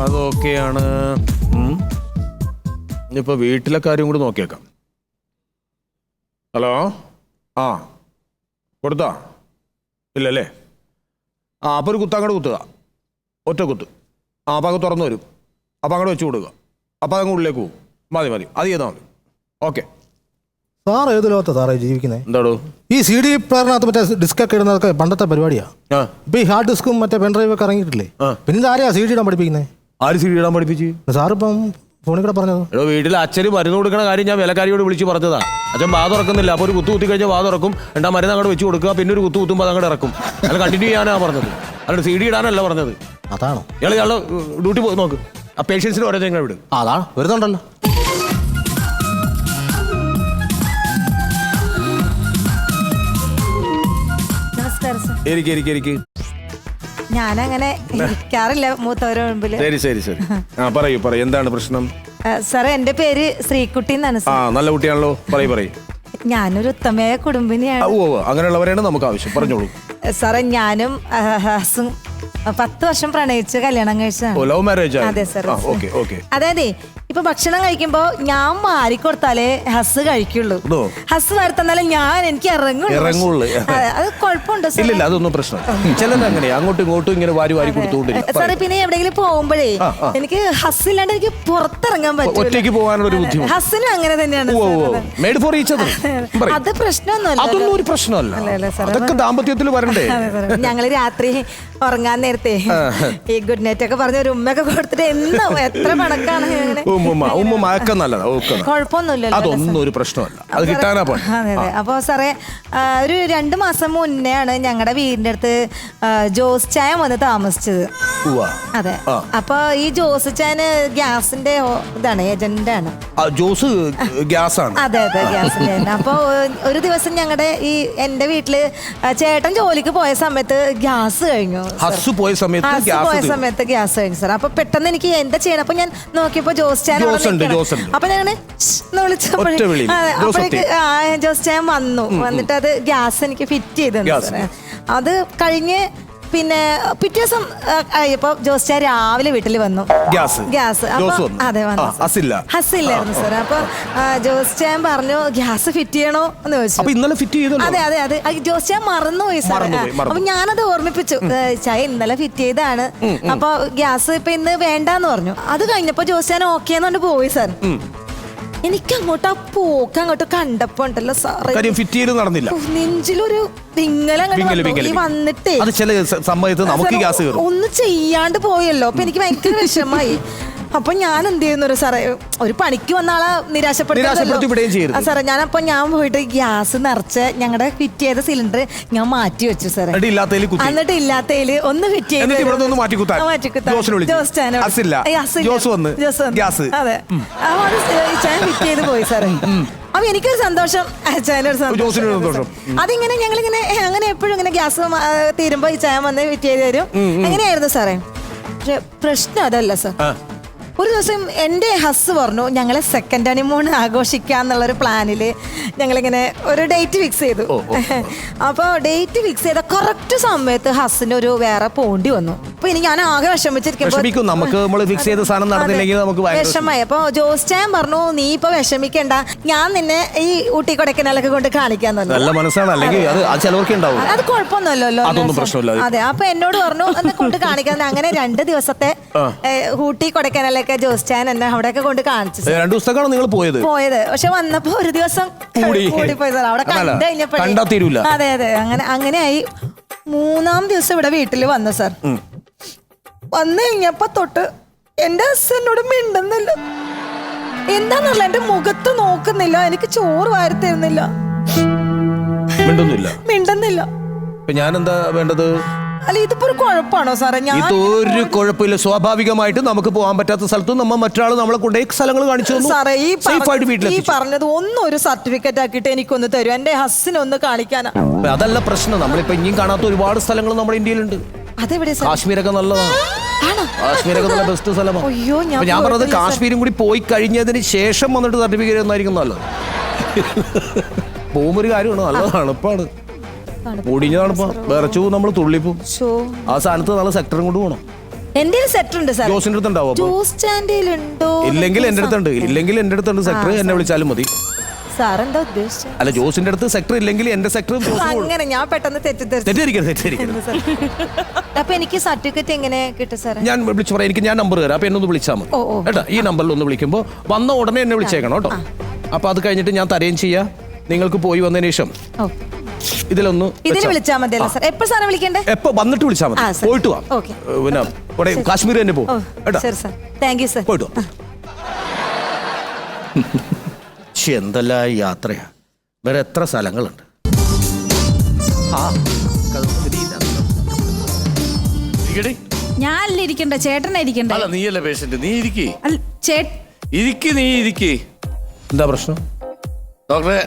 അതൊക്കെയാണ്. ഉം. ഇനിയിപ്പോ വീട്ടിലെ കാര്യം കൂടി നോക്കിയേക്കാം. ഹലോ? ആ. കൊടുത്താ? ഇല്ലല്ലേ? ആ അപ്പോൾ ഒരു കുത്ത് കുത്തുക. ഒറ്റ കുത്ത്. ആ അപ്പം അങ്ങ് തുറന്നു വരും. അപ്പം അങ്ങോട്ട് വെച്ച് കൊടുക്കുക. അപ്പം അങ്ങ് ഉള്ളിലേക്ക് പോകും. മതി മതി. അത് ചെയ്താൽ മതി. ഓക്കെ. സാർ ഏത് ലോകത്താ സാറേ ജീവിക്കുന്നത് എന്താടോ? ഈ സി ഡി പ്ലെയറിനകത്ത് മറ്റേ ഡിസ്ക് ഒക്കെ ഇടുന്നതൊക്കെ പണ്ടത്തെ പരിപാടിയാ. ആ. ഇപ്പൊ ഈ ഹാർഡ് ഡിസ്കും മറ്റേ പെൻഡ്രൈവ് ഒക്കെ ഇറങ്ങിയിട്ടില്ലേ. പിന്നെ ആരെയാ സി ഡി ഇടാൻ പഠിപ്പിക്കുന്നത് ആര് സി ഡി ഇടാൻ പഠിപ്പിച്ച്? സാറിപ്പം ഫോണിൽ കൂടെ പറഞ്ഞത്? എടോ വീട്ടിൽ അച്ഛന് മരുന്ന് കൊടുക്കണ കാര്യം ഞാൻ വിലക്കാരിയോട് വിളിച്ച് പറഞ്ഞതാ. അച്ഛൻ വാ തുറക്കുന്നില്ല. അപ്പോൾ ഒരു കുത്തു കുത്തി കഴിഞ്ഞാൽ വാ തുറക്കും. രണ്ടാ മരുന്ന് അങ്ങോട്ട് വെച്ച് കൊടുക്കുക. പിന്നെ ഒരു കുത്തു കുത്തുമ്പോൾ അതങ്ങോട്ട് ഇറക്കും. അത് കണ്ടിന്യൂ ചെയ്യാനാണ് പറഞ്ഞത്. അല്ലാണ്ട് സി ഡി ഇടാനല്ല പറഞ്ഞത്. അതാണോ? ഇയാൾ ഇയാളെ ഡ്യൂട്ടി പോയി നോക്ക്. ആ പേഷ്യൻസിന് ഓരോ ഞങ്ങൾ വിടും അതാണ്. വരുന്നുണ്ടല്ലോ. എനിക്ക് എനിക്ക് എനിക്ക് ഞാനങ്ങനെ ഇരിക്കാറില്ല മൂത്തവരുടെ മുമ്പിൽ ശരി ശരി ശരി. ആ പറയൂ പറയൂ. എന്താണ് പ്രശ്നം? സാറേ എന്റെ പേര് ശ്രീകുട്ടി എന്നാണ് ആ നല്ല കുട്ടിയാണല്ലോ. പറയൂ പറയൂ. ഞാനൊരു ഉത്തമയായ കുടുംബിനിയാണ്. ഓ ഓ, അങ്ങനെയുള്ളവരെയാണ് നമുക്ക് ആവശ്യം. പറഞ്ഞോളൂ. സാറേ ഞാനും ഹസും പത്ത് വർഷം പ്രണയിച്ച് കല്യാണം കഴിച്ചതാണ്. ലവ് മാരേജ് അതെ സാർ അതായത് ഇപ്പൊ ഭക്ഷണം കഴിക്കുമ്പോ ഞാൻ മാറിക്കൊടുത്താലേ ഹസ് കഴിക്കുള്ളൂ. ഹസ് വരുത്തന്നാലേ ഞാൻ എനിക്ക് ഇറങ്ങുള്ളൂ. ഇറങ്ങുള്ളൂ. അതെ, അത്. കുഴപ്പമുണ്ടോ സാർ ഇല്ലില്ല അതൊന്നും പ്രശ്നം ചിലത് അങ്ങനെയാ. അങ്ങോട്ടും ഇങ്ങോട്ടും ഇങ്ങനെ വാരി വാരി കൊടുത്തുകൊണ്ടിരിക്കും. സാറേ പിന്നെ എവിടെങ്കിലും പോകുമ്പോഴേ ആ, ആ. എനിക്ക് ഹസ് ഇല്ലാണ്ട് എനിക്ക് പുറത്തിറങ്ങാൻ പറ്റും ഒറ്റയ്ക്ക് പോകാനുള്ള ഒരു ബുദ്ധിമുട്ട്. ഹസ്സിനും അങ്ങനെ തന്നെയാണ് ഓ സാർ അത്. മേഡ് ഫോർ ഈച്ച് അതർ അത് പ്രശ്നമൊന്നുമല്ല. അതൊന്നും ഒരു പ്രശ്നമല്ല. അല്ല, അല്ല, സാർ, അതൊക്കെ ദാമ്പത്യത്തിൽ വരണ്ടേ. ഞങ്ങൾ രാത്രി ഉറങ്ങാൻ നേരത്തെ ഈ ഗുഡ് നൈറ്റ് ഒക്കെ പറഞ്ഞ ഒരു ഉമ്മയൊക്കെ കൊടുത്തിട്ട് എന്നും എത്ര പണക്കാണ് അങ്ങനെ ഉമ്മുമ്മ ഉമ്മുമ്മ ഒക്കെ ഒക്കെ. കുഴപ്പമൊന്നുമില്ലല്ലോ അതൊന്നും ഒരു പ്രശ്നമല്ല. അത് കിട്ടാനാ പണി അതെ അതെ. അപ്പൊ സാറേ ആ, ഒരു രണ്ട് മാസം മുന്നെയാണ് ഞങ്ങളുടെ വീടിന്റെ അടുത്ത് ആ, ജോസ് ചായ വന്ന് താമസിച്ചത്. ഉവ്വ. അതെ. ആ. അപ്പൊ ഈ ജോസ് ചായന് ഗ്യാസിന്റെ ഓ- ഇതാണ് ഏജന്റ് ആണ് ആ, ജോസ് ഗ്യാസ് ആണ് അതെ അതെ ഗ്യാസിന്റെ അപ്പോൾ അപ്പൊ ഒരു ദിവസം ഞങ്ങളുടെ ഈ എന്റെ വീട്ടിൽ ആ, ചേട്ടൻ ജോലിക്ക് പോയ സമയത്ത് ഗ്യാസ് കഴിഞ്ഞു ഹസ് പോയ സമയത്ത് ഗ്യാസ് പോയ തീർന്നു. സമയത്ത് ഗ്യാസ് കഴിഞ്ഞു സാർ. അപ്പൊ പെട്ടെന്ന് എനിക്ക് എന്താ ചെയ്യണം? അപ്പൊ ഞാൻ നോക്കിയപ്പോ ജോസ് അവിടെ ജോസ് ഉണ്ട്, നിൽക്കണം. ജോസ് ഉണ്ട്. അപ്പൊ ഞാൻ വിളിച്ചപ്പോഴേ ഒറ്റ വിളി. അപ്പോഴേക്ക് ജോസ് ചാൻ വന്നു വന്നിട്ട് അത് ഗ്യാസ് എനിക്ക് ഫിറ്റ് ചെയ്തു അത് കഴിഞ്ഞ് പിന്നെ പിറ്റേ ദിവസം ഇപ്പൊ ആയപ്പോ ജോസ് ചാ രാവിലെ വീട്ടിൽ വന്നു. ഗ്യാസ്. ഗ്യാസ്. അപ്പൊ- അതെ വന്നു. ഹസില്ല. ഹസില്ലായിരുന്നു സർ അപ്പൊ ജോസ് ചാൻ പറഞ്ഞു ഗ്യാസ് ഫിറ്റ് ചെയ്യണോ? എന്ന് ചോദിച്ചു. ഇന്നലെ ഫിറ്റ് ചെയ്തു അതെ അതെ അതെ. ജോസ് ചാൻ മറന്നുപോയി സർ. അപ്പൊ ഞാനത് ഓർമ്മിപ്പിച്ചു. ചായ ഇന്നലെ ഫിറ്റ് ചെയ്താണ് അപ്പൊ ഗ്യാസ് ഇപ്പൊ ഇന്ന് വേണ്ടാന്ന് പറഞ്ഞു. അത് കഴിഞ്ഞപ്പോ ജോസ് ചാൻ ഓക്കെ എന്നുകൊണ്ട് പോയി സാർ. എനിക്ക് അങ്ങോട്ട് ആ പോക്ക് അങ്ങോട്ട് കണ്ടപ്പോ ഉണ്ടല്ലോ സാറേ. കാര്യം ഫിറ്റ് ചെയ്ത് നടന്നില്ല. ഉഫ്, നെഞ്ചിലൊരു വിങ്ങൽ വിങ്ങൽ. വിങ്ങൽ. വന്നിട്ടേ. അത് ചില സ- സമയത്ത് നമുക്ക് ഗ്യാസ് കയറും. ഒന്ന് ചെയ്യാണ്ട് പോയല്ലോ. അപ്പൊ എനിക്ക് ഭയങ്കര വിഷമായി അപ്പൊ ഞാൻ എന്ത് ചെയ്യുന്നു ഒരു സാറേ ഒരു പണിക്ക് വന്ന ആളെ. നിരാശപ്പെടുത്തി വിടുകയും ചെയ്യരുത്. സാറേ ഞാനപ്പോ ഞാൻ പോയിട്ട് ഗ്യാസ് നിറച്ച് ഞങ്ങളുടെ ഫിറ്റ് ചെയ്ത സിലിണ്ടർ ഞാൻ മാറ്റി വെച്ചു സാറേ. എന്നിട്ട് ഇല്ലാത്തതിൽ കുത്തി. എന്നിട്ട് ഇല്ലാത്തതിൽ ഒന്ന് ഫിറ്റ് ചെയ്ത് എന്നിട്ട് ഇവിടെ നിന്ന് മാറ്റി കുത്താൻ? ആ, ജോസിനെ വിളിച്ചു. അസില്ല. ജോസ് വന്ന്. ഗ്യാസ്. അതെ. അപ്പൊ അത് ചാൻ ഫിറ്റ് ചെയ്ത് പോയി സാറേ. അപ്പൊ എനിക്കൊരു സന്തോഷം. ചാനൊരു ജോസിനൊരു സന്തോഷം. അതിങ്ങനെ ഞങ്ങൾ ഇങ്ങനെ അങ്ങനെ എപ്പോഴും ഇങ്ങനെ ഗ്യാസ് തീരുമ്പോ ഈ ചായ വന്ന് ഫിറ്റ് ചെയ്ത് തരും. എങ്ങനെയായിരുന്നു സാറേ? പക്ഷെ പ്രശ്നം അതല്ല സാർ. ആ. ഒരു ദിവസം എന്റെ ഹസ് പറഞ്ഞു ഞങ്ങളെ സെക്കൻഡ് ഹണിമൂൺ ആഘോഷിക്കാന്നുള്ളൊരു പ്ലാനിൽ ഞങ്ങളിങ്ങനെ ഒരു ഡേറ്റ് ഫിക്സ് ചെയ്തു. അപ്പോൾ ഡേറ്റ് ഫിക്സ് ചെയ്ത കറക്റ്റ് സമയത്ത് ഹസ്സിന് ഒരു വേറെ പോണ്ടി വന്നു. അപ്പോൾ ഇനി ഞാൻ ആകെ വിഷമിച്ചിരിക്കുമ്പോൾ നമുക്ക് നമ്മൾ ഫിക്സ് ചെയ്ത സാധനം നടന്നില്ലെങ്കിൽ നമുക്ക് ഭയങ്കര വിഷമായി അപ്പൊ ജോസ് ചാൻ പറഞ്ഞു നീ ഇപ്പൊ വിഷമിക്കണ്ട. ഞാൻ നിന്നെ ഈ ഊട്ടി കൊടക്കനാലൊക്കെ കൊണ്ട് കാണിക്കാൻ നല്ല മനസ്സാണ്. അല്ലെങ്കിൽ അത്. കുഴപ്പമൊന്നുമല്ലോ ചിലവർക്ക് ഉണ്ടാവും. അത് കുഴപ്പമൊന്നുമല്ലല്ലോ അതൊന്നും പ്രശ്നമില്ല. അതെ. അപ്പൊ എന്നോട് പറഞ്ഞു കൊണ്ട് കാണിക്കാൻ അങ്ങനെ രണ്ട് ദിവസത്തെ ഊട്ടി കൊടക്കനാലൊക്കെ ജോസ് ചാൻ എന്നെ അവിടെയൊക്കെ കൊണ്ട് കാണിച്ചു സാർ. രണ്ടു ദിവസത്തേക്കാണ് നിങ്ങൾ പോയത്? പോയത്. പക്ഷെ വന്നപ്പോ ഒരു ദിവസം കൂടി. കൂടിപ്പോയി സാർ അവിടെ അതല്ല, കണ്ടു കഴിഞ്ഞപ്പോഴേ കണ്ടാ തീരൂല. അതെ അതെ. അങ്ങനെ അങ്ങനെയായി മൂന്നാം ദിവസം ഇവിടെ വീട്ടിൽ വന്നു സർ. വന്നു കഴിഞ്ഞപ്പോ തൊട്ട് എന്റെ ഹസ്ബൻഡിനോട് മിണ്ടുന്നില്ല. എന്താന്നല്ല എന്റെ മുഖത്ത് നോക്കുന്നില്ല. എനിക്ക് ചോറ് വാരി തരുന്നില്ല. മിണ്ടുന്നില്ല. മിണ്ടുന്നില്ല. ഇപ്പൊ ഞാൻ എന്താ വേണ്ടത്? അല്ല ഇതിപ്പോ ഒരു കുഴപ്പമാണോ സാറേ? ഞാൻ ഇതൊരു കുഴപ്പമില്ല. സ്വാഭാവികമായിട്ട് നമുക്ക് പോകാൻ പറ്റാത്ത സ്ഥലത്ത് നമ്മൾ മറ്റൊരാൾ നമ്മളെ കൊണ്ട് സ്ഥലങ്ങൾ കാണിച്ചു തന്നു. സാറേ ഈ ആയിട്ട് പറഞ്ഞ- ഈ പറഞ്ഞത് ഒന്നും ഒരു സർട്ടിഫിക്കറ്റ് ആക്കിയിട്ട് എനിക്കൊന്ന് തരും. എന്റെ ഹസ്സിനെ ഒന്ന് കാണിക്കാനാ. അപ്പൊ അതല്ല പ്രശ്നം. നമ്മളിപ്പോ ഇനിയും കാണാത്ത ഒരുപാട് സ്ഥലങ്ങൾ നമ്മുടെ ഇന്ത്യയിലുണ്ട്. അതെവിടെ സാർ കാശ്മീരൊക്കെ നല്ലതാണ്. കാശ്മീരൊക്കെ നല്ല ബെസ്റ്റ് സ്ഥലമാണ്. അയ്യോ ഞാൻ അപ്പൊ ഞാൻ പറഞ്ഞത് പോയിട്ടില്ല സാർ. കാശ്മീരും കൂടി പോയി കഴിഞ്ഞതിന് ശേഷം വന്നിട്ട് സർട്ടിഫിക്കറ്റ് ഒന്നായിരിക്കും നല്ലത്. പോകുമ്പോ ഒരു കാര്യമാണ് നല്ലതാണ് തണുപ്പാണ് പൊടിഞ്ഞ തണുപ്പാ. വിറച്ചു പോകും നമ്മൾ തുള്ളിപ്പോ. ആ സ്ഥാനത്ത് നല്ല സെക്ടറും കൊണ്ട് പോകണം എന്റെ സെറ്റ് ഉണ്ട് സാർ ജോസിന്റെ അടുത്ത് ഉണ്ടാവോ ഉണ്ടോ? ഇല്ലെങ്കിൽ എന്റെ അടുത്തുണ്ട്. ഇല്ലെങ്കിൽ എന്റെ അടുത്തുണ്ട്. സെക്ടർ എന്നെ വിളിച്ചാലും മതി. സാർ എന്താ ഉദ്ദേശിച്ചത് അല്ല ജോസിന്റെ അടുത്ത് സെക്ടർ ഇല്ലെങ്കിൽ എന്റെ സെക്ടർ അങ്ങനെ ഞാൻ പെട്ടെന്ന് തെറ്റിദ്ധരിച്ചു. തെറ്റിയിരിക്കരുത് തെറ്റിയിരിക്കരുത് അപ്പൊ എനിക്ക് സർട്ടിഫിക്കറ്റ് എങ്ങനെ കിട്ടും സാർ ഞാൻ വിളിച്ചു പറയാം. എനിക്ക് ഞാൻ നമ്പർ തരാം. അപ്പൊ എന്നെ ഒന്ന് വിളിച്ചാൽ മതി. കേട്ടോ ഈ നമ്പറിൽ ഒന്ന് വിളിക്കുമ്പോൾ വന്ന ഉടനെ എന്നെ വിളിച്ചേക്കണം കേട്ടോ. അപ്പൊ അത് കഴിഞ്ഞിട്ട് ഞാൻ തരുകയും ചെയ്യാം. നിങ്ങൾക്ക് പോയി വന്നതിന് ശേഷം. ഇതിലൊന്ന് ഇതിന് വിളിച്ചാൽ മതിയല്ലോ സാർ. എപ്പോ സാറെ വിളിക്കണ്ടേ? എപ്പോ വന്നിട്ട് വിളിച്ചാൽ മതി. പോയിട്ട് വാ. പിന്നെ ഇവിടെ കാശ്മീർ തന്നെ പോകും കേട്ടോ? ശരി സാർ. താങ്ക് യു സാർ പോയിട്ട് വാ. എന്തെല്ലാം യാത്രയാ? വേറെ എത്ര സ്ഥലങ്ങളുണ്ട്. ഞാനല്ല ഇരിക്കണ്ട? ചേട്ടനാ ഇരിക്കണ്ട? അല്ല നീയല്ല പേഷ്യന്റ് നീ ഇരിക്കേ. ഇരിക്കി നീ ഇരിക്കേ. എന്താ പ്രശ്നം? ഡോക്ടറെ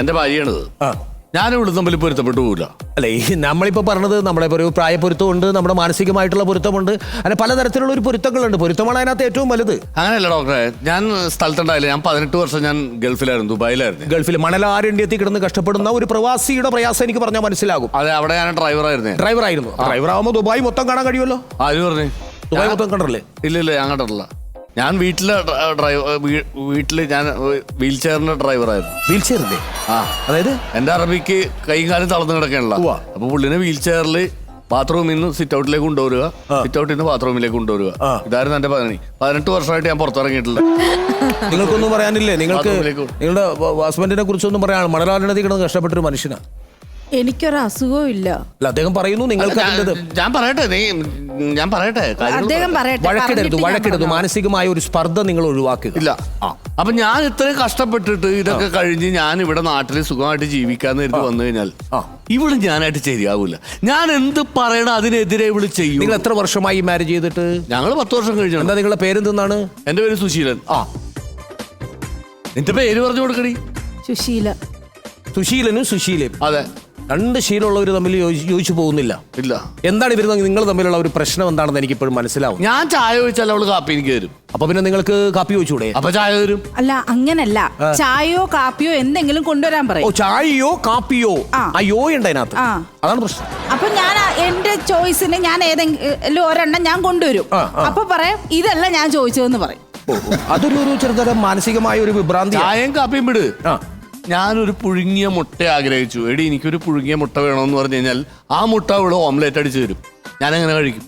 എന്റെ ഭാര്യയാണിത്. ആ. ഞാൻ ഇവിടെ തമ്മിൽ പൊരുത്തപ്പെട്ടു പോകില്ല അല്ല ഈ നമ്മളിപ്പോൾ പറഞ്ഞത് നമ്മുടെ ഒരു പ്രായപ്പൊരുത്തമുണ്ട് നമ്മുടെ മാനസികമായിട്ടുള്ള പൊരുത്തമുണ്ട് അങ്ങനെ പലതരത്തിലുള്ള ഒരു പൊരുത്തങ്ങളുണ്ട്. പൊരുത്തമാണ് അതിനകത്ത് ഏറ്റവും വലുത്. അങ്ങനെയല്ല ഡോക്ടറെ ഞാൻ സ്ഥലത്തുണ്ടായില്ല. ഞാൻ പതിനെട്ട് വർഷം ഞാൻ ഗൾഫിലായിരുന്നു ദുബായിലായിരുന്നു. ഗൾഫിൽ മണലാരണ്യത്തിൽ കിടന്ന് കഷ്ടപ്പെടുന്ന ഒരു പ്രവാസിയുടെ പ്രയാസം എനിക്ക് പറഞ്ഞാൽ മനസ്സിലാകും. അതെ അവിടെ ഞാൻ ഡ്രൈവറായിരുന്നു. ഡ്രൈവർ ആയിരുന്നു ഡ്രൈവർ ആവുമ്പോൾ ദുബായ് മൊത്തം കാണാൻ കഴിയുമല്ലോ? ആര് പറഞ്ഞു ദുബായ് മൊത്തം കണ്ടല്ലേ ഇല്ല ഇല്ല ഞാൻ കണ്ടിട്ടില്ല. ഞാൻ വീട്ടിലെ ഡ്രൈവർ വീട്ടിൽ ഞാൻ വീൽ ചെയറിന്റെ ഡ്രൈവറായിരുന്നു. വീൽ ചെയറില്ലേ ആ. അതായത്? എന്റെ അറബിക്ക് കൈയും കാലം തളർന്നു കിടക്കാനുള്ള. ഉവ്വ. അപ്പൊ പുള്ളിനെ വീൽ ചെയറിൽ ബാത്റൂമിൽ നിന്ന് സിറ്റ് ഔട്ടിലേക്ക് കൊണ്ടുവരിക സിറ്റ് ഔട്ടിൽ നിന്ന് ബാത്റൂമിലേക്ക് കൊണ്ടുവരിക. ആ. ഇതായിരുന്നു എന്റെ പതിനി പതിനെട്ട് വർഷമായിട്ട് ഞാൻ പുറത്തിറങ്ങിയിട്ടില്ല നിങ്ങൾക്കൊന്നും പറയാനില്ലേ? നിങ്ങൾക്ക് ബാത്റൂമിലേക്ക്. പോ. നിങ്ങളുടെ ഹസ്ബൻഡിനെ കുറിച്ചൊന്നും പറയാൻ മണലാലിനെ കിടന്ന് കഷ്ടപ്പെട്ടൊരു മനുഷ്യനാണ് എനിക്കൊരു അസുഖവും ഇല്ല. അല്ല അദ്ദേഹം പറയുന്നു നിങ്ങൾക്ക് അതിന്റെത് ഞാൻ- പറയട്ടെ നീ ഞാൻ പറയട്ടെ കാര്യങ്ങൾ അദ്ദേഹം പറയട്ടെ. വഴക്കിടരുത് പറഞ്ഞിട്ട് ഞാൻ വഴക്കിടരുത്. മാനസികമായ ഒരു സ്പർദ്ധ നിങ്ങൾ ഒഴിവാക്കുക. ഇല്ല. അപ്പൊ ഞാൻ ഇത്രയും കഷ്ടപ്പെട്ടിട്ട് ഇതൊക്കെ കഴിഞ്ഞ് ഞാൻ ഇവിടെ നാട്ടിൽ സുഖമായിട്ട് ജീവിക്കാന്ന് കരുതി വന്നു കഴിഞ്ഞാൽ ആ. ഇവിടെ ഞാനായിട്ട് ശരിയാവൂല. ഞാൻ എന്ത് പറയണ അതിനെതിരെ ഇവിടെ ചെയ്യും? നിങ്ങൾ എത്ര വർഷമായി മാരേജ് ചെയ്തിട്ട്? ഞങ്ങൾ പത്ത് വർഷം കഴിഞ്ഞു. എന്താ നിങ്ങളുടെ പേര് എന്താണ് എന്റെ പേര് സുശീലൻ. ആ. നിന്റെ പേര് പറഞ്ഞു കൊടുക്കടി. സുശീല. സുശീലനും സുശീലയും. അതെ. രണ്ട് ശീലമുള്ളവർ തമ്മിൽ യോജി- യോജിച്ചു പോകുന്നില്ല. ഇല്ല. എന്താണ് ഇവർ നിങ്ങൾ തമ്മിലുള്ള ഒരു പ്രശ്നം എന്താണെന്ന് എനിക്ക് ഇപ്പോഴും മനസ്സിലാവും. ഞാൻ ചായ ഒഴിച്ചാൽ അവൾ കാപ്പി എനിക്ക് തരും. അപ്പൊ പിന്നെ നിങ്ങൾക്ക് കാപ്പി ചോദിച്ചൂടെ അപ്പൊ ചായ തരും. അല്ല അങ്ങനല്ല. ചായയോ കാപ്പിയോ എന്തെങ്കിലും കൊണ്ടുവരാൻ ഓ പറയും ചായയോ കാപ്പിയോ? ആ. ആ യോ ഉണ്ട് അതിനകത്ത്. ആ. അതാണ് പ്രശ്നം. അപ്പൊ ഞാൻ ആ- എന്റെ ചോയ്സിന് ഞാൻ ഏതെങ്കിലും ഒരെണ്ണം ഞാൻ കൊണ്ടുവരും. ആ, ആ. അപ്പൊ പറയാം ഇതല്ല ഞാൻ ചോദിച്ചതെന്ന് പറയും. ഓ, ഓ. അതൊരു ഒരു ചെറുതരം മാനസികമായ ഒരു വിഭ്രാന്തി ചായയും കാപ്പിയും വിട്. ആ. ഞാനൊരു പുഴുങ്ങിയ മുട്ട ആഗ്രഹിച്ചു. എടി എനിക്കൊരു പുഴുങ്ങിയ മുട്ട വേണമെന്ന് പറഞ്ഞു കഴിഞ്ഞാൽ ആ മുട്ട അവൾ ഓംലെറ്റ് അടിച്ചു തരും. ഞാൻ എങ്ങനെ കഴിക്കും.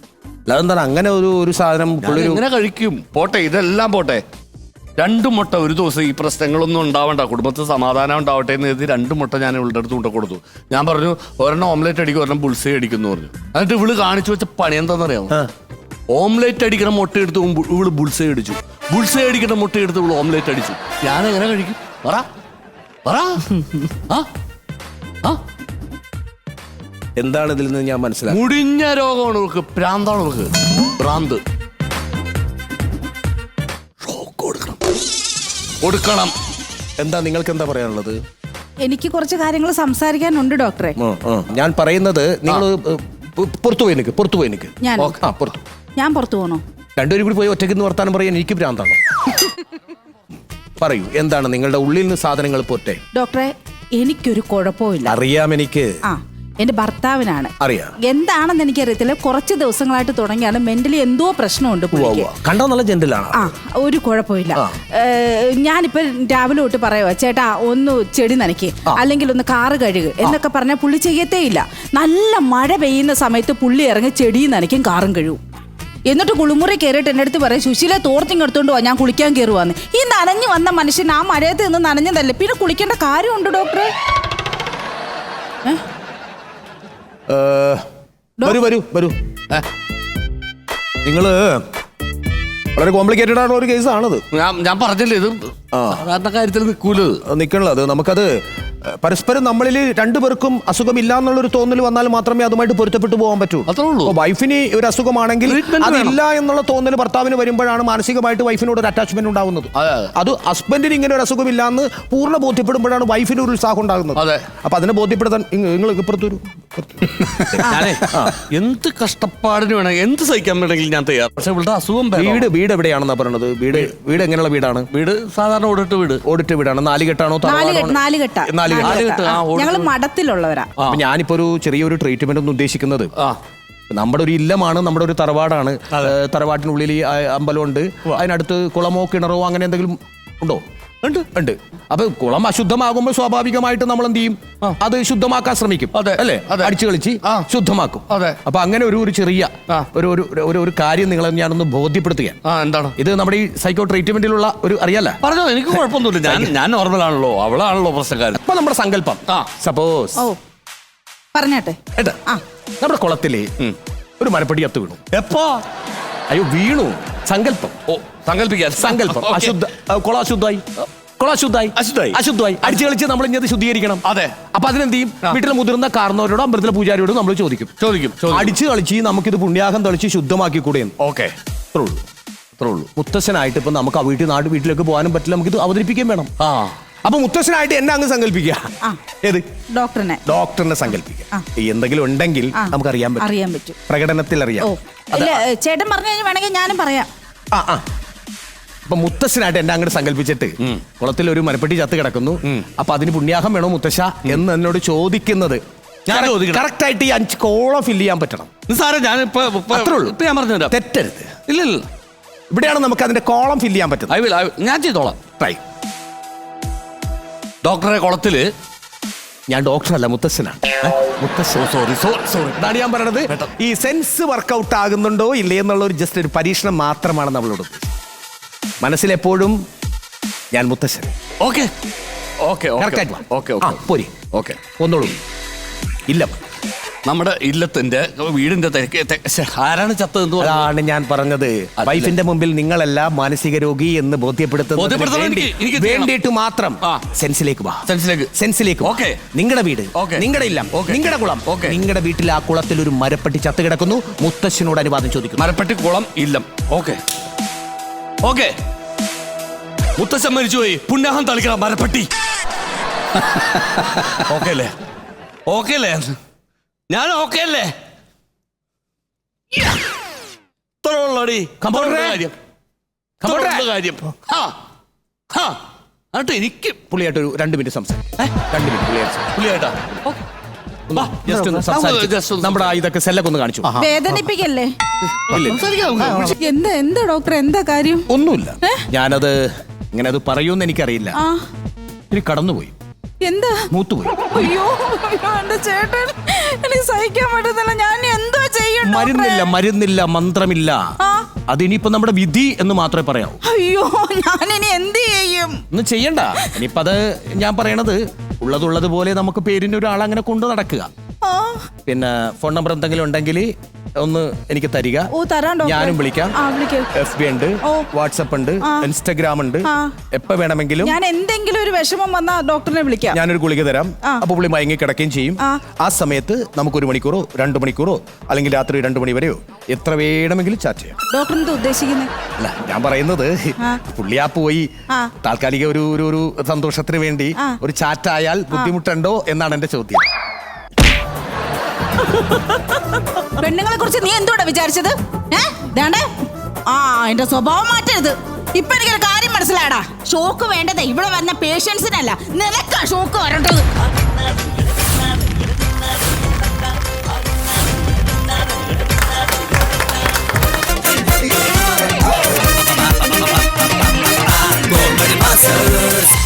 അതെന്താണ്? അങ്ങനെ ഒരു ഒരു സാധനം പുള്ളി ഒരു- എങ്ങനെ കഴിക്കും. പോട്ടെ ഇതെല്ലാം പോട്ടെ. രണ്ട് മുട്ട ഒരു ദിവസം ഈ പ്രശ്നങ്ങളൊന്നും ഉണ്ടാവണ്ട. കുടുംബത്തിൽ സമാധാനം ഉണ്ടാവട്ടെ എന്ന് കരുതി രണ്ട് മുട്ട ഞാൻ ഇവളുടെ അടുത്ത് മുട്ട കൊടുത്തു. ഞാൻ പറഞ്ഞു ഒരെണ്ണം ഓംലെറ്റ് അടിക്കും ഒരെണ്ണം ബുൾസൈ അടിക്കും എന്ന് പറഞ്ഞു. എന്നിട്ട് ഇവൾ കാണിച്ചു വെച്ച പണി എന്താണെന്നറിയാമോ ആ. ഓംലെറ്റ് അടിക്കണ മുട്ട എടുത്ത് ഇവ- ഇവൾ ബുൾസൈ അടിച്ചു. ബുൾസൈ അടിക്കണ മുട്ട എടുത്ത് ഇവൾ ഓംലെറ്റ് അടിച്ചു. ഞാൻ എങ്ങനെ കഴിക്കും. പറ. പറ. ആ? ആ? എന്താണ് ഇതിൽ നിന്ന് ഞാൻ മനസ്സിലാക്കി മുടിഞ്ഞ രോഗമാണ് ഇവർക്ക് പ്രാന്താണ് ഇവർക്ക് പ്രാന്ത്. ഷോക്ക് കൊടുക്കണം. കൊടുക്കണം. എന്താ നിങ്ങൾക്ക് എന്താ പറയാനുള്ളത്? എനിക്ക് കുറച്ച് കാര്യങ്ങൾ സംസാരിക്കാനുണ്ട് ഡോക്ടറെ. ഞാൻ പറയുന്നത് നിങ്ങൾ പുറത്തു പോയി നിൽക്ക് പുറത്തു പോയി നിൽക്ക് ഞാൻ? ഓക്കെ, ആ പുറത്തു. ഞാൻ പുറത്തു പോകണോ രണ്ടുപേരും കൂടി പോയി ഒറ്റയ്ക്ക് നിന്ന് വർത്താനം പറയാൻ എനിക്ക് ഭ്രാന്താണോ പറയൂ എന്താണ് നിങ്ങളുടെ ഉള്ളിൽ നിന്ന് സാധനങ്ങൾ പോറ്റെ ഡോക്ടറെ എനിക്കൊരു കുഴപ്പമില്ല അറിയാം എനിക്ക്. ആ എന്റെ ഭർത്താവിനാണ്. അറിയാം. എന്താണെന്ന് എനിക്കറിയത്തില്ല. കുറച്ച് ദിവസങ്ങളായിട്ട് തുടങ്ങിയാണ്. മെന്റലി എന്തോ പ്രശ്നമുണ്ട് പുള്ളിക്ക്. കണ്ടോ നല്ല ജെന്റിലാണ് ആ ഒരു കുഴപ്പമില്ല ഞാനിപ്പോ രാവിലെ തൊട്ട് പറയുവാ ചേട്ടാ ഒന്ന് ചെടി നനയ്ക്ക്. അല്ലെങ്കിൽ ഒന്ന് കാറ് കഴുകു. എന്നൊക്കെ പറഞ്ഞാൽ പുള്ളി ചെയ്യത്തേ ഇല്ല നല്ല മഴ പെയ്യുന്ന സമയത്ത് പുള്ളി ഇറങ്ങി ചെടിയും നനയ്ക്കും കാറും കഴുകും. എന്നിട്ട് കുളിമുറി കയറിയിട്ട് എന്റെ അടുത്ത് പറയും സുശീലെ തോർത്തിങ്ങെടുത്തോണ്ട് പോവാ ഞാൻ കുളിക്കാൻ കയറുവാന്ന് ഈ നനഞ്ഞു വന്ന മനുഷ്യൻ ആ മഴയത്ത് നിന്ന് നനഞ്ഞതല്ലേ? പിന്നെ കുളിക്കേണ്ട കാര്യമുണ്ട് ഡോക്ടറെ? വരൂ വരൂ വരൂ. ഏ? നിങ്ങൾ വളരെ കോംപ്ലിക്കേറ്റഡ് ആയിട്ടുള്ള ഒരു കേസാണത്. ഞാൻ ഞാൻ പറഞ്ഞില്ലേ ഇത് സാധാരണ കാര്യത്തിൽ നിൽക്കൂലത്. നിൽക്കണത് നമുക്കത് പരസ്പരം നമ്മളിൽ രണ്ടുപേർക്കും അസുഖമില്ല എന്നുള്ളൊരു തോന്നൽ വന്നാൽ മാത്രമേ അതുമായിട്ട് പൊരുത്തപ്പെട്ടു പോകാൻ പറ്റൂ. അത്രേ ഉള്ളൂ. വൈഫിന് ഒരു അസുഖമാണെങ്കിൽ അതില്ല എന്നുള്ള തോന്നൽ ഭർത്താവിന് വരുമ്പോഴാണ് മാനസികമായിട്ട് വൈഫിനോട് ഒരു അറ്റാച്ച്മെന്റ് ഉണ്ടാകുന്നത് അതെ, അതെ. അത് ഹസ്ബൻഡിന് ഇങ്ങനെ ഒരു അസുഖമില്ല എന്ന് പൂർണ ബോധ്യപ്പെടുമ്പോഴാണ് വൈഫിന് ഒരു ഉത്സാഹം ഉണ്ടാകുന്നത്. അതെ. അപ്പൊ അതിനെ ബോധ്യപ്പെടുത്താൻ നിങ്ങൾ ഇപ്പുറത്തൊരു വരൂ. ഞാനേ എന്ത് കഷ്ടപ്പാടിന് വേണം എന്ത് സഹിക്കാൻ വേണമെങ്കിൽ ഞാൻ തയ്യാർ പക്ഷെ ഇവളുടെ അസുഖം ഭേദമാവും. വീട് വീട് എവിടെയാണെന്നാ പറയണത്? വീട് വീട് എങ്ങനെയുള്ള വീടാണ്? വീട് സാധാരണ ഓടിട്ട് വീട്? ഓടിട്ട് വീടാണ്. നാലുകെട്ടാണോ നാലുകെട്ട ഞങ്ങൾ മഠത്തിലുള്ളവരാ. അപ്പൊ ഞാനിപ്പോ ഒരു ചെറിയൊരു ട്രീറ്റ്മെന്റ് ഒന്നും ഉദ്ദേശിക്കുന്നത്. നമ്മുടെ ഒരു ഇല്ലമാണ് നമ്മുടെ ഒരു തറവാടാണ്. തറവാട്ടിനുള്ളിൽ അമ്പലമുണ്ട് അതിനടുത്ത് കുളമോ കിണറോ അങ്ങനെ എന്തെങ്കിലും ഉണ്ടോ? ഉണ്ട് ഉണ്ട്. അപ്പൊ കുളം അശുദ്ധമാകുമ്പോൾ സ്വാഭാവികമായിട്ട് നമ്മൾ എന്ത് ചെയ്യും? അത് ശുദ്ധമാക്കാൻ ശ്രമിക്കും. അതെ, അല്ലേ. അടിച്ചു കളിച്ച് ശുദ്ധമാക്കും. അതെ. അപ്പൊ അങ്ങനെ ഒരു ഒരു ചെറിയ ഒരു ഒരു ഒരു കാര്യം നിങ്ങളെ ഞാനൊന്ന് ബോധ്യപ്പെടുത്തുകയാണ്. എന്താണ്? ഇത് നമ്മുടെ ഈ സൈക്കോ ട്രീറ്റ്മെന്റിലുള്ള ഒരു അറിയാലോ? പറഞ്ഞോ എനിക്ക് കുഴപ്പമൊന്നുമില്ല. ഞാൻ ഞാൻ നോർമൽ ആണല്ലോ. അവളാണല്ലോ പ്രശ്നക്കാരൻ. അപ്പൊ നമ്മുടെ സങ്കല്പം. സപ്പോസ് പറഞ്ഞാട്ടെ. നമ്മുടെ കുളത്തിലെ ഒരു മരപ്പടി അത്ത് വീണു. എപ്പോ? അയ്യോ വീണു. സങ്കല്പം. ഓ. സങ്കല്പിക്കാൻ. സങ്കല്പം. അശുദ്ധ ആ, കുളം അശുദ്ധമായി കുളം അശുദ്ധമായി. അശുദ്ധമായി. അശുദ്ധമായി അടിച്ചു കളിച്ച് നമ്മൾ ഇനി അത് ശുദ്ധീകരിക്കണം. അതെ. അപ്പൊ അതിനെന്ത് ചെയ്യും വീട്ടിലെ മുതിർന്ന കാരണവരോടോ അമ്പലത്തിലെ പൂജാരിയോടും നമ്മൾ ചോദിക്കും. ചോദിക്കും ചോദിക്കും. അടിച്ചു കളിച്ച് നമുക്കിത് പുണ്യാഹം തളിച്ച് ശുദ്ധമാക്കി കൂടെ ഓക്കെ. അത്രേ ഉള്ളൂ അത്രേ ഉള്ളൂ മുത്തശ്ശനായിട്ട് ഇപ്പൊ നമുക്ക് ആ വീട്ടിൽ നാട് വീട്ടിലേക്ക് പോകാനും പറ്റില്ല. നമുക്ക് ഇത് അവതരിപ്പിക്കാൻ വേണം. ആ. അപ്പൊ മുത്തശ്ശനായിട്ട് എന്നെ അങ്ങ് സങ്കല്പിക്കുക. ആ. ഏത്? ഡോക്ടറിനെ. ഡോക്ടറിനെ സങ്കല്പിക്കുക. ആ. എന്തെങ്കിലും ഉണ്ടെങ്കിൽ ആ. നമുക്ക് അറിയാൻ പറ്റും. അറിയാൻ പറ്റും. പ്രകടനത്തിൽ അറിയാം ഓ ഇല്ല ചേട്ടൻ പറഞ്ഞു കഴിഞ്ഞാൽ വേണമെങ്കിൽ ഞാനും പറയാം. ആ ആ. അപ്പൊ മുത്തശ്ശനായിട്ട് എന്നെ അങ്ങോട്ട് സങ്കല്പിച്ചിട്ട് കുളത്തിൽ ഒരു മരപ്പെട്ടി ചത്ത് കിടക്കുന്നു. അപ്പൊ അതിന് പുണ്യാഹം വേണോ മുത്തശ്ശ എന്ന് എന്നോട് ചോദിക്കുന്നത്. ഞാൻ. കറക്റ്റ് ആയിട്ട് ഈ അഞ്ച് കോളം ഫില്ല് ചെയ്യാൻ പറ്റണം. സാറേ ഞാൻ ഇപ്പൊ. ഞാൻ പറഞ്ഞുതരാം. തെറ്റരുത്. ഇല്ല ഇല്ല. ഇവിടെയാണ് നമുക്ക് അതിന്റെ കോളം ഫില്ല് ചെയ്യാൻ പറ്റുന്നത്. ഐ വിൽ ഞാൻ ചെയ്തോളാം. ട്രൈ ഡോക്ടറെ കുളത്തിൽ ഞാൻ ഡോക്ടറല്ല മുത്തശ്ശനാണ്. സോറി സോറി അതാണ് ഞാൻ പറയണത് ഈ സെൻസ് വർക്കൗട്ട് ആകുന്നുണ്ടോ ഇല്ലേ എന്നുള്ള ഒരു ജസ്റ്റ് ഒരു പരീക്ഷണം മാത്രമാണ് നമ്മളോട്. മനസ്സിലെപ്പോഴും ഞാൻ മുത്തശ്ശൻ. ഓക്കെ. ഓക്കെ. ഓക്കെ. പോരി. ഓക്കെ. ഒന്നോളൂ. ഇല്ല. നമ്മുടെ ഇല്ലത്തിന്റെ വീടിന്റെ ആരാണ് ചത്തതെന്ന് അതാണ് ഞാൻ പറഞ്ഞത്. വൈഫിന്റെ മുമ്പിൽ നിങ്ങളല്ല മാനസിക രോഗി എന്ന് ബോധ്യപ്പെടുത്തുന്നത്. വേണ്ടിയിട്ട് മാത്രം. സെൻസിലേക്ക് വാ. സെൻസിലേക്ക്. സെൻസിലേക്ക് ഓക്കെ. നിങ്ങളുടെ വീട്. നിങ്ങളുടെ ഇല്ലം. നിങ്ങളുടെ കുളം ഓക്കെ. നിങ്ങളുടെ വീട്ടിൽ ആ കുളത്തിൽ ഒരു മരപ്പെട്ടി ചത്ത് കിടക്കുന്നു. മുത്തശ്ശനോട് അനുവാദം ചോദിക്കും മരപ്പെട്ടി കുളം ഇല്ലം. ഓക്കെ. ഓക്കെ. മുത്തച്ഛൻ മരിച്ചുപോയി പുണ്യാഹം തളിക്കണം മരപ്പെട്ടി. ഓക്കെ അല്ലേ? ഓക്കെ അല്ലേ? ഞാൻ ഓക്കെ അല്ലേ. കാര്യം. എന്നിട്ട് എനിക്ക് പുള്ളിയായിട്ട് ഒരു രണ്ട് മിനിറ്റ് സംസാരിക്കും. രണ്ട് മിനിറ്റ് പുള്ളിയായിട്ട്. പുള്ളിയായിട്ടാ? നമ്മുടെ ഇതൊക്കെ സെല്ലൊക്കെ ഒന്ന് കാണിച്ചു. വേദനിപ്പിക്കല്ലേ. എന്താ എന്താ ഡോക്ടർ എന്താ കാര്യം? ഒന്നുമില്ല. ഞാനത് ഇങ്ങനെ അത് പറയൂന്ന് എനിക്കറിയില്ല. ഇനി കടന്നുപോയി. എന്താ? മൂത്തുപോയി. അയ്യോ അയ്യോ, എന്റെ ചേട്ടൻ. എനിക്ക് സഹിക്കാൻ പറ്റുന്നില്ല ഞാൻ എന്തോ ചെയ്യും ഡോക്ടറെ? മരുന്നില്ല മരുന്നില്ല മന്ത്രമില്ല. അതിനിപ്പോ നമ്മുടെ വിധി എന്ന് മാത്രമേ പറയാവൂ. അയ്യോ ഞാൻ ഇനി എന്ത് ചെയ്യും? ഒന്നും ചെയ്യണ്ട. ഇനിയിപ്പത് ഞാൻ പറയണത് ഉള്ളതുള്ളത് പോലെ നമുക്ക് പേരിന് ഒരാളങ്ങനെ കൊണ്ടു നടക്കുക. പിന്നെ ഫോൺ നമ്പർ എന്തെങ്കിലും ഉണ്ടെങ്കിൽ ഒന്ന് എനിക്ക് തരിക ഓ തരാം ഡോക്ടർ ഞാനും വിളിക്കാം ആ വിളിക്കാം എഫ് ബി ഉണ്ട് ഓ. വാട്സപ്പ് ഉണ്ട് ഇൻസ്റ്റാഗ്രാം ഉണ്ട് ആ. എപ്പോ വേണമെങ്കിലും ഞാൻ എന്തെങ്കിലും ഒരു വിഷമം വന്നാ ഡോക്ടറിനെ വിളിക്കാം ഞാനൊരു ഗുളിക തരാം ആ. അപ്പൊ പുള്ളി മയങ്ങി കിടക്കുകയും ചെയ്യും ആ. ആ സമയത്ത് നമുക്ക് ഒരു മണിക്കൂറോ രണ്ട് മണിക്കൂറോ അല്ലെങ്കിൽ രാത്രി രണ്ട് മണി വരെയോ എത്ര വേണമെങ്കിലും ചാറ്റ് ചെയ്യാം ഡോക്ടർ എന്താ ഉദ്ദേശിക്കുന്നത് അല്ല ഞാൻ പറയുന്നത് ആ. പുള്ളിയാ പോയി ആ. താൽക്കാലിക ഒരു ഒരു ഒരു സന്തോഷത്തിന് വേണ്ടി ആ. ഒരു ചാറ്റായാൽ ബുദ്ധിമുട്ടുണ്ടോ എന്നാണ് എന്റെ ചോദ്യം പെണ്ണുങ്ങളെ കുറിച്ച് നീ എന്തുകൊണ്ടാ വിചാരിച്ചത്? ഏ? വേണ്ടേ ആ എന്റെ സ്വഭാവം മാറ്റരുത്. ഇപ്പൊ എനിക്കൊരു കാര്യം മനസ്സിലായടാ. ഷോക്ക് വേണ്ടത് ഇവിടെ വന്ന പേഷ്യൻസിനല്ല. നിനക്കാ ഷോക്ക് വരേണ്ടത്. Gourmet